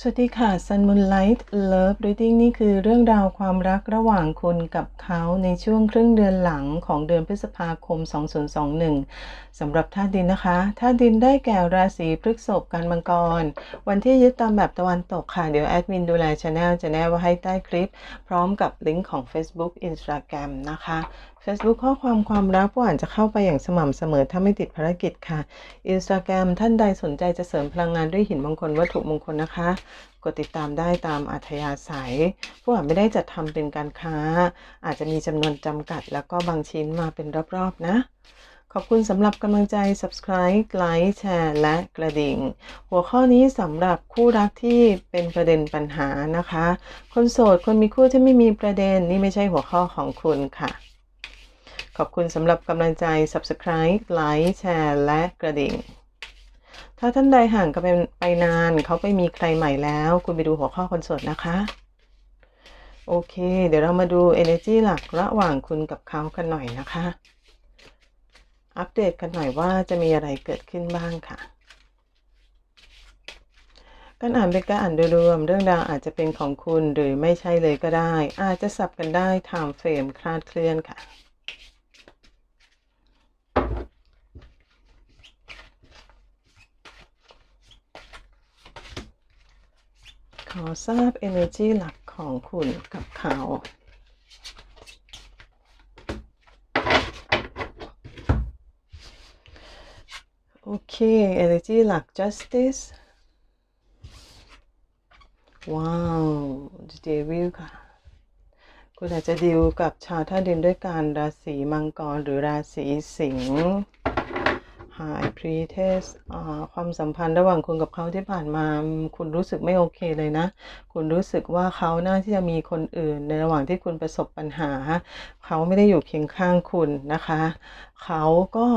สวัสดีค่ะ Sun Moonlight Love Reading นี่คือเรื่องราวความรักระหว่างคุณกับเขาในช่วงครึ่งเดือนหลังของเดือนพฤษภาคม 2021 สำหรับธาตุดินนะคะธาตุดินได้แก่ราศีพฤษภกันมังกร วันที่ยึดตามแบบตะวันตกค่ะ เดี๋ยวแอดมินดูแลช anel จะแนบไว้ให้ใต้คลิป พร้อมกับลิงก์ของ Facebook Instagram นะคะ Facebook ข้อความความรักผู้อ่านจะเข้าไปอย่างสม่ำเสมอถ้าไม่ติดภารกิจค่ะ Instagram ท่านใดสนใจจะเสริมพลังงานด้วยหินมงคลวัตถุมงคลนะคะ กดติดตามได้ตามอัธยาศัย ผู้อ่านไม่ได้จัดทำเป็นการค้า อาจจะมีจำนวนจำกัด แล้วก็บางชิ้นมาเป็นรอบๆนะขอบคุณสำหรับกำลังใจ subscribe ไลค์แชร์ และกระดิ่ง หัวข้อนี้สำหรับคู่รักที่เป็นประเด็นปัญหานะคะ คนโสด คนมีคู่ที่ไม่มีประเด็นนี่ไม่ใช่หัวข้อของคุณค่ะ ขอบคุณสำหรับกำลังใจ subscribe ไลค์แชร์และกระดิ่ง ถ้าท่านใดห่างกันไปนาน เขาไปมีใครใหม่แล้ว คุณไปดูหัวข้อคอนโสดนะคะ โอเค เดี๋ยวเรามาดู energy หลักระหว่างคุณกับเขากันหน่อยนะคะ อัปเดตกันหน่อยว่าจะมีอะไรเกิดขึ้นบ้างค่ะการอ่านเป็นการอ่านโดยรวมเรื่องราวอาจจะเป็นของคุณหรือไม่ใช่เลยก็ได้ อาจจะสับกันได้ time frame คลาดเคลื่อนค่ะ อทราบ energy หลักของคุณกับเขาโอเค energy หลัก justice ว้าว the devil ค่ะ คุณอาจจะดิวกับชาวท่าดินด้วยการราศีมังกรหรือราศีสิงห์ High Priestess ความสัมพันธ์ระหว่างคุณกับเขาที่ผ่านมา คุณรู้สึกไม่โอเคเลยนะ คุณรู้สึกว่าเขาน่าที่จะมีคนอื่น ในระหว่างที่คุณประสบปัญหา เขาไม่ได้อยู่เคียงข้างคุณนะคะ เขาก็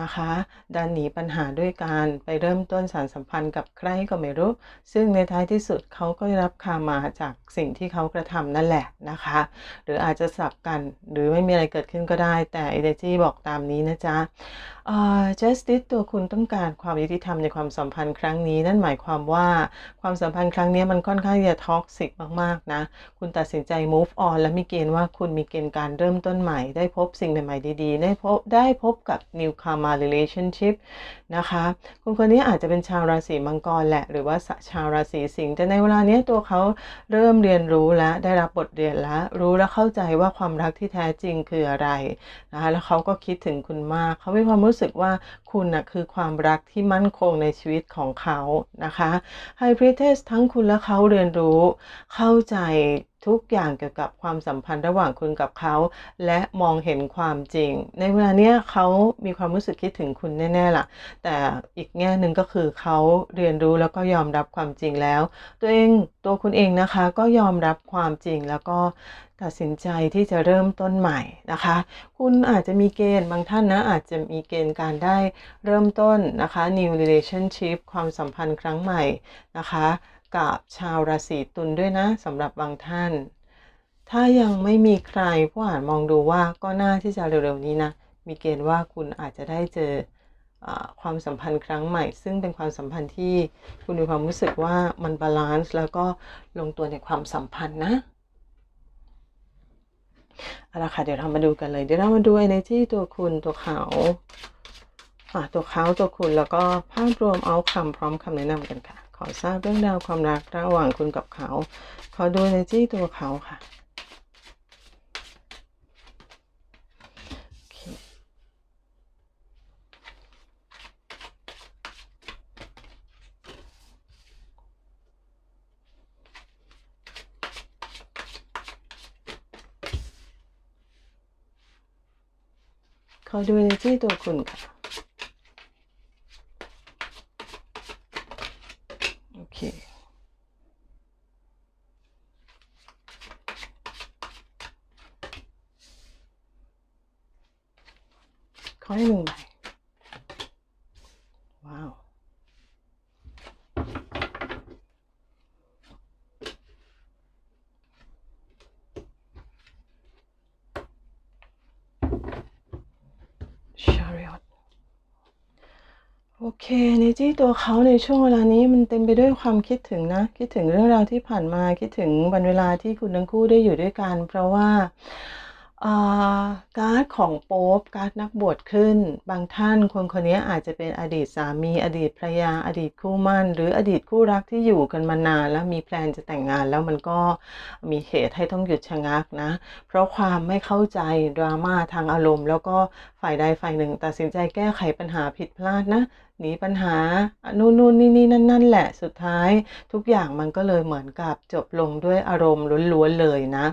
นะคะ ดันหนีปัญหาด้วยการไปเริ่มต้นสารสัมพันธ์กับใครก็ไม่รู้ ซึ่งในท้ายที่สุดเขาก็ได้รับคามาจากสิ่งที่เขากระทำนั่นแหละนะคะ หรืออาจจะสับกันหรือไม่มีอะไรเกิดขึ้นก็ได้ แต่ Energy บอกตามนี้นะจ๊ะอ่า justice ตัวคุณต้องการความยุติธรรมในความสัมพันธ์ครั้งนี้ นั่นหมายความว่าความสัมพันธ์ครั้งนี้มันค่อนข้างจะท็อกซิกมากๆนะ คุณตัดสินใจ move on และมีเกณฑ์ว่าคุณมีเกณฑ์การเริ่มต้นใหม่ ได้พบสิ่งใหม่ๆดีๆ ได้พบได้พบกับ new karma relationship นะคะคนคนนี้อาจจะเป็นชาวราศีมังกรแหละ หรือว่าชาวราศีสิงห์แต่ในเวลานี้ตัวเขาเริ่มเรียนรู้แล้วได้รับบทเรียนแล้ว รู้และเข้าใจว่าความรักที่แท้จริงคืออะไรนะคะแล้วเขาก็คิดถึงคุณมาก เขามีความรู้สึกว่าคุณนะคือความรักที่มั่นคงในชีวิตของเขานะคะไฮพริเทสทั้งคุณและเขาเรียนรู้เข้าใจ ทุกอย่างเกี่ยวกับความสัมพันธ์ระหว่างคุณกับเขา และมองเห็นความจริง ในเวลาเนี้ยเขามีความรู้สึกคิดถึงคุณแน่ๆล่ะ แต่อีกแง่หนึ่งก็คือเขาเรียนรู้แล้วก็ยอมรับความจริงแล้ว ตัวเองตัวคุณเองนะคะก็ยอมรับความจริงแล้วก็ตัดสินใจที่จะเริ่มต้นใหม่นะคะ คุณอาจจะมีเกณฑ์บางท่านนะอาจจะมีเกณฑ์การได้เริ่มต้นนะคะ new relationship ความสัมพันธ์ครั้งใหม่นะคะ กับชาวราศีตุลด้วยนะสำหรับบางท่าน ถ้ายังไม่มีใครผู้อ่านมองดูว่าก็น่าที่จะเร็วๆนี้นะ มีเกณฑ์ว่าคุณอาจจะได้เจออความสัมพันธ์ครั้งใหม่ ซึ่งเป็นความสัมพันธ์ที่คุณมีความรู้สึกว่ามันบาลานซ์แล้วก็ลงตัวในความสัมพันธ์นะเอาละค่ะเดี๋ยวเรามาดูกันเลย เดี๋ยวเรามาดู energy ตัวคุณตัวเขาตัวเขาตัวคุณแล้วก็ภาพรวมเอาคำพร้อมคำแนะนำกันค่ะ ขอทราบเรื่องราวความรักระหว่างคุณกับเขา ขอดู energy ตัวเขาค่ะเขอดู energy ตัวคุณค่ะ โอเคขอให้หนึ่งใบว้าว chariot โอเคในที่ตัวเขาในช่วงเวลานี้มันเต็มไปด้วยความคิดถึงนะ คิดถึงเรื่องราวที่ผ่านมาคิดถึงวันเวลาที่คุณทั้งคู่ได้อยู่ด้วยกัน เพราะว่าการ์ดของโป๊ปการ์ดนักบวชขึ้น บางท่านคนคนนี้อาจจะเป็นอดีตสามี อดีตภรรยา อดีตคู่มั่น หรืออดีตคู่รักที่อยู่กันมานานแล้วมีแพลนจะแต่งงานแล้วมันก็มีเหตุให้ต้องหยุดชะงักนะ เพราะความไม่เข้าใจดราม่าทางอารมณ์ แล้วก็ฝ่ายใดฝ่ายหนึ่ง ตัดสินใจแก้ไขปัญหาผิดพลาดนะ หนีปัญหานู่นนู่นนี่นี่นั่นนั่นแหละสุดท้าย ทุกอย่างมันก็เลยเหมือนกับจบลงด้วยอารมณ์ล้วนๆเลยนะ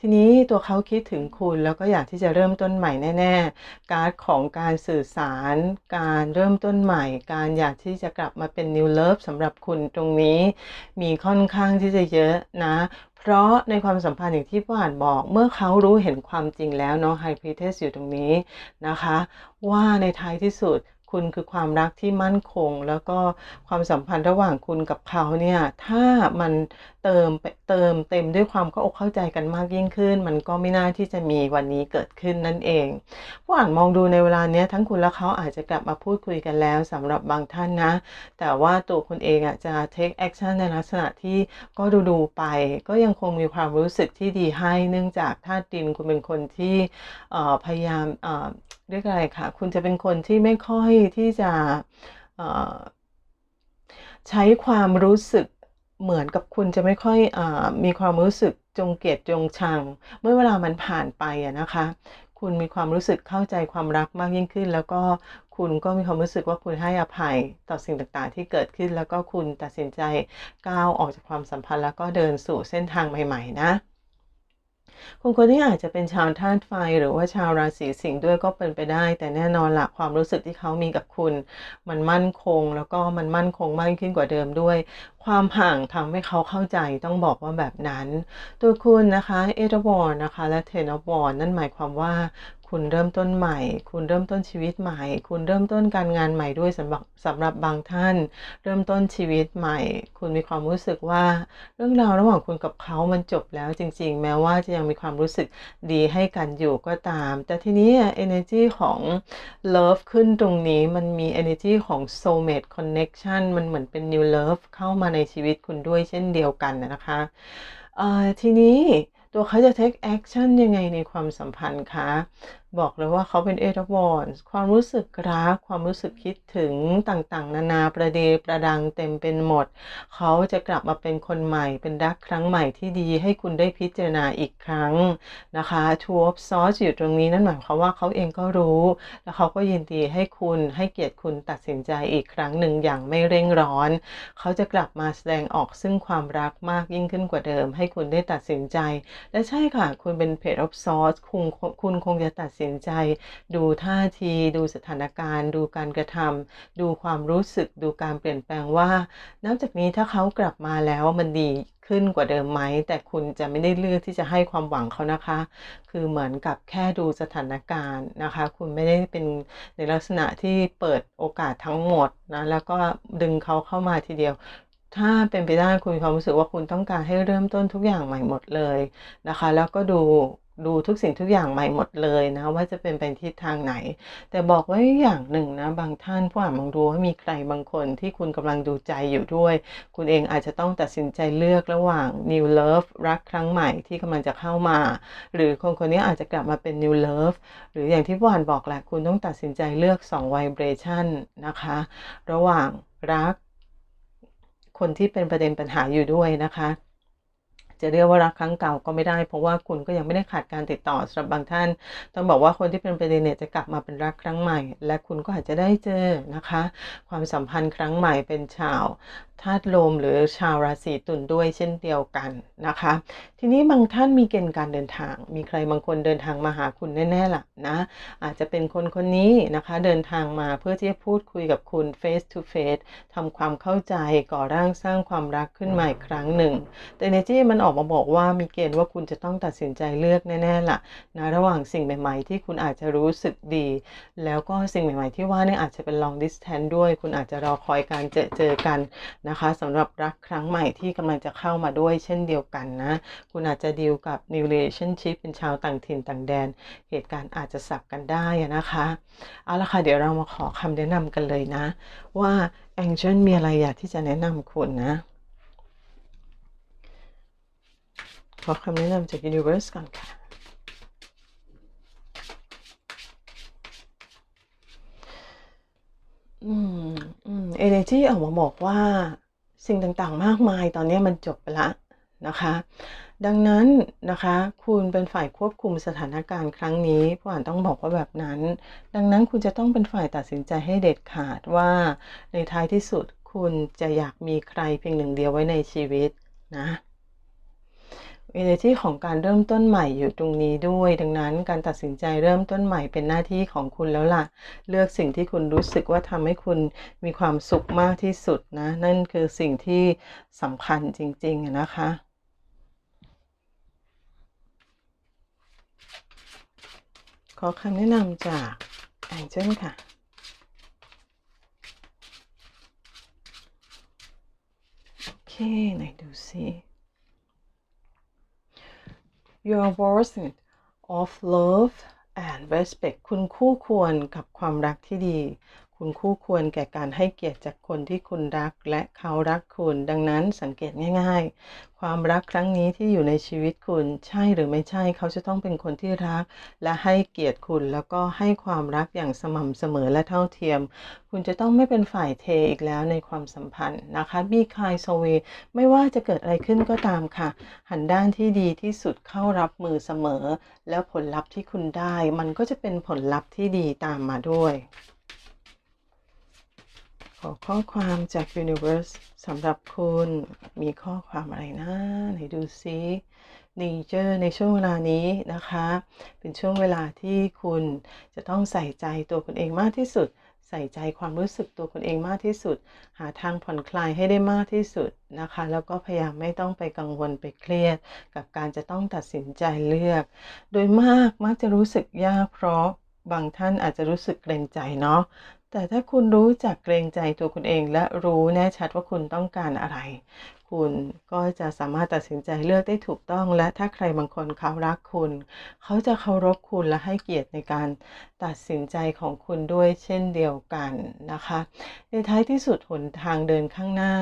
ทีนี้ตัวเขาคิดถึงคุณแล้วก็อยากที่จะเริ่มต้นใหม่แน่ ๆ การของการสื่อสาร การเริ่มต้นใหม่ การอยากที่จะกลับมาเป็น new love สำหรับคุณตรงนี้ มีค่อนข้างที่จะเยอะนะเพราะในความสัมพันธ์อย่างที่ผู้อ่านบอก เมื่อเขารู้เห็นความจริงแล้วเนาะไฮพรีเทสอยู่ตรงนี้นะคะ ว่าในท้ายที่สุด คุณคือความรักที่มั่นคง แล้วก็ความสัมพันธ์ระหว่างคุณกับเขาเนี่ยถ้ามันเติมเติมเต็มด้วยความเข้าอกเข้าใจกันมากยิ่งขึ้น มันก็ไม่น่าที่จะมีวันนี้เกิดขึ้นนั่นเอง ผู้อ่านมองดูในเวลาเนี้ยทั้งคุณและเขาอาจจะกลับมาพูดคุยกันแล้วสำหรับบางท่านนะ แต่ว่าตัวคุณเองอะจะ take action ในลักษณะที่ก็ดูดูๆไป ก็ยังคงมีความรู้สึกที่ดีให้เนื่องจากธาตุดินคุณเป็นคนที่พยายาม เรียกอะไรคะคุณจะเป็นคนที่ไม่ค่อยที่จะใช้ความรู้สึกเหมือนกับคุณจะไม่ค่อยอมีความรู้สึกจงเกลียดจงชัง เมื่อเวลามันผ่านไปอะนะคะ คุณมีความรู้สึกเข้าใจความรักมากยิ่งขึ้น แล้วก็คุณก็มีความรู้สึกว่าคุณให้อภัยต่อสิ่งต่างๆ ที่เกิดขึ้น แล้วก็คุณตัดสินใจก้าวออกจากความสัมพันธ์ แล้วก็เดินสู่เส้นทางใหม่ ๆ นะ คนคนนี้อาจจะเป็นชาวธาตุไฟ หรือว่าชาวราศีสิงห์ด้วยก็เป็นไปได้ แต่แน่นอนละความรู้สึกที่เขามีกับคุณ มันมั่นคง แล้วก็มันมั่นคงมากขึ้นกว่าเดิมด้วย ความห่างทำให้เขาเข้าใจต้องบอกว่าแบบนั้น ตัวคุณนะคะเอทวอนนะคะ และเทนวอนนั่นหมายความว่า คุณเริ่มต้นใหม่ คุณเริ่มต้นชีวิตใหม่ คุณเริ่มต้นการงานใหม่ด้วยสำหรับสำหรับบางท่าน เริ่มต้นชีวิตใหม่ คุณมีความรู้สึกว่า เรื่องราวระหว่างคุณกับเขามันจบแล้วจริง ๆ แม้ว่าจะยังมีความรู้สึกดีให้กันอยู่ก็ตาม แต่ทีนี้ energy ของ love ขึ้นตรงนี้มันมี energy ของ soulmate connection มันเหมือนเป็น new love เข้ามาในชีวิตคุณด้วยเช่นเดียวกันนะคะเอ่อทีนี้ ตัวเขาจะ take action ยังไงในความสัมพันธ์คะบอกเลยว่าเขาเป็นเอทวอนความรู้สึกรัก ความรู้สึกคิดถึงต่างๆ นานาประเดประดังเต็มเป็นหมด เขาจะกลับมาเป็นคนใหม่ เป็นรักครั้งใหม่ที่ดีให้คุณได้พิจารณาอีกครั้งนะคะทูบซอสอยู่ตรงนี้นั่นหมายความว่าเขาเองก็รู้ แล้วเขาก็ยินดีให้คุณให้เกียรติคุณตัดสินใจอีกครั้งหนึ่งอย่างไม่เร่งร้อน เขาจะกลับมาแสดงออกซึ่งความรักมากยิ่งขึ้นกว่าเดิม ให้คุณได้ตัดสินใจ และใช่ค่ะ คุณเป็นเพจออฟซอสคุณคุณคงจะตัดสินใจ ดูท่าที ดูสถานการณ์ ดูการกระทำดูความรู้สึก ดูการเปลี่ยนแปลงว่า นับจากนี้ถ้าเขากลับมาแล้วมันดีขึ้นกว่าเดิมไหม แต่คุณจะไม่ได้เลือกที่จะให้ความหวังเขานะคะ คือเหมือนกับแค่ดูสถานการณ์นะคะ คุณไม่ได้เป็นในลักษณะที่เปิดโอกาสทั้งหมดนะ แล้วก็ดึงเขาเข้ามาทีเดียวถ้าเป็นไปได้คุณมีความรู้สึกว่าคุณต้องการให้เริ่มต้นทุกอย่างใหม่หมดเลยนะคะ แล้วก็ดู ดูทุกสิ่งทุกอย่างใหม่หมดเลยนะ ว่าจะเป็นไปทิศทางไหน แต่บอกไว้อย่างหนึ่งนะ บางท่านผู้อ่านมองดูว่ามีใครบางคนที่คุณกำลังดูใจอยู่ด้วย คุณเองอาจจะต้องตัดสินใจเลือกระหว่าง new love รักครั้งใหม่ที่กำลังจะเข้ามา หรือคนคนนี้อาจจะกลับมาเป็น new love หรืออย่างที่ผู้อ่านบอกแหละคุณต้องตัดสินใจเลือก 2 vibration นะคะ ระหว่างรักคนที่เป็นประเด็นปัญหาอยู่ด้วยนะคะ จะเรียกว่ารักครั้งเก่าก็ไม่ได้ เพราะว่าคุณก็ยังไม่ได้ขาดการติดต่อสำหรับบางท่าน ต้องบอกว่าคนที่เป็นประเด็นเนี่ยจะกลับมาเป็นรักครั้งใหม่ และคุณก็อาจจะได้เจอนะคะ ความสัมพันธ์ครั้งใหม่เป็นชาว ธาตุลมหรือชาวราศีตุลด้วยเช่นเดียวกันนะคะ ทีนี้บางท่านมีเกณฑ์การเดินทาง มีใครบางคนเดินทางมาหาคุณแน่ๆล่ะนะ อาจจะเป็นคนคนนี้นะคะ เดินทางมาเพื่อที่จะพูดคุยกับคุณ face to face ทำความเข้าใจก่อร่างสร้างความรักขึ้นมาอีกครั้งหนึ่ง แต่ในที่มันออกมาบอกว่ามีเกณฑ์ว่าคุณจะต้องตัดสินใจเลือกแน่ๆล่ะนะระหว่างสิ่งใหม่ ๆ ที่คุณอาจจะรู้สึกดี แล้วก็สิ่งใหม่ ๆ ที่ว่าเนี่ยอาจจะเป็น long distance ด้วย คุณอาจจะรอคอยการเจอเจอกันนะคะสำหรับรักครั้งใหม่ที่กำลังจะเข้ามาด้วยเช่นเดียวกันนะ คุณอาจจะดีลกับ new relationship เป็นชาวต่างถิ่นต่างแดน เหตุการณ์อาจจะสับกันได้นะคะ เอาละค่ะเดี๋ยวเรามาขอคำแนะนำกันเลยนะ ว่า Angel มีอะไรอยากที่จะแนะนำคุณนะ ขอคำแนะนำจาก Universe ก่อนค่ะ อืมอืม energy ออกมาบอกว่าสิ่งต่างๆ มากมายตอนนี้มันจบไปละนะคะ ดังนั้นนะคะคุณเป็นฝ่ายควบคุมสถานการณ์ครั้งนี้ผู้อ่านต้องบอกว่าแบบนั้น ดังนั้นคุณจะต้องเป็นฝ่ายตัดสินใจให้เด็ดขาดว่า ในท้ายที่สุดคุณจะอยากมีใครเพียงหนึ่งเดียวไว้ในชีวิตนะ energy ของการเริ่มต้นใหม่อยู่ตรงนี้ด้วย ดังนั้นการตัดสินใจเริ่มต้นใหม่เป็นหน้าที่ของคุณแล้วล่ะ เลือกสิ่งที่คุณรู้สึกว่าทำให้คุณมีความสุขมากที่สุดนะ นั่นคือสิ่งที่สำคัญจริงๆนะคะขอคำแนะนำจากแองเจิลค่ะ โอเค ไหนดูซิ You're worth of love and respect คุณคู่ควรกับความรักที่ดี คุณคู่ควรแก่การให้เกียรติจากคนที่คุณรักและเขารักคุณ ดังนั้นสังเกตง่าย ๆ ความรักครั้งนี้ที่อยู่ในชีวิตคุณ ใช่หรือไม่ใช่ เขาจะต้องเป็นคนที่รัก และให้เกียรติคุณ แล้วก็ให้ความรักอย่างสม่ำเสมอและเท่าเทียม คุณจะต้องไม่เป็นฝ่ายเทอีกแล้วในความสัมพันธ์นะคะ Be kind so we ไม่ว่าจะเกิดอะไรขึ้นก็ตามค่ะ หันด้านที่ดีที่สุดเข้ารับมือเสมอ แล้วผลลัพธ์ที่คุณได้ มันก็จะเป็นผลลัพธ์ที่ดีตามมาด้วย ขอข้อความจาก Universe สำหรับคุณมีข้อความอะไรนะไหนดูซินีเจอในช่วงเวลานี้นะคะ เป็นช่วงเวลาที่คุณจะต้องใส่ใจตัวคุณเองมากที่สุด ใส่ใจความรู้สึกตัวคุณเองมากที่สุด หาทางผ่อนคลายให้ได้มากที่สุดนะคะ แล้วก็พยายามไม่ต้องไปกังวลไปเครียด กับการจะต้องตัดสินใจเลือก โดยมากมักจะรู้สึกยากเพราะ บางท่านอาจจะรู้สึกเกรงใจเนาะแต่ถ้าคุณรู้จักเกรงใจตัวคุณเองและรู้แน่ชัดว่าคุณต้องการอะไร คุณก็จะสามารถตัดสินใจเลือกได้ถูกต้อง และถ้าใครบางคนเขารักคุณ เขาจะเคารพคุณและให้เกียรติในการตัดสินใจของคุณด้วยเช่นเดียวกันนะคะ ในท้ายที่สุดหนทางเดินข้างหน้า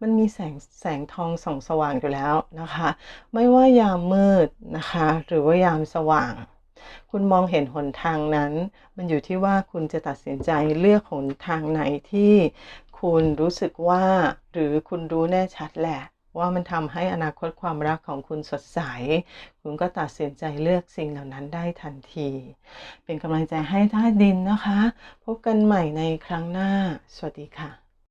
มันมีแสงแสงทองส่องสว่างอยู่แล้วนะคะ ไม่ว่ายามมืดนะคะ หรือว่ายามสว่าง คุณมองเห็นหนทางนั้น มันอยู่ที่ว่าคุณจะตัดสินใจเลือกหนทางไหนที่คุณรู้สึกว่า หรือคุณรู้แน่ชัดแหละ ว่ามันทำให้อนาคตความรักของคุณสดใส คุณก็ตัดสินใจเลือกสิ่งเหล่านั้นได้ทันที เป็นกำลังใจให้ท่าดินนะคะ พบกันใหม่ในครั้งหน้า สวัสดีค่ะ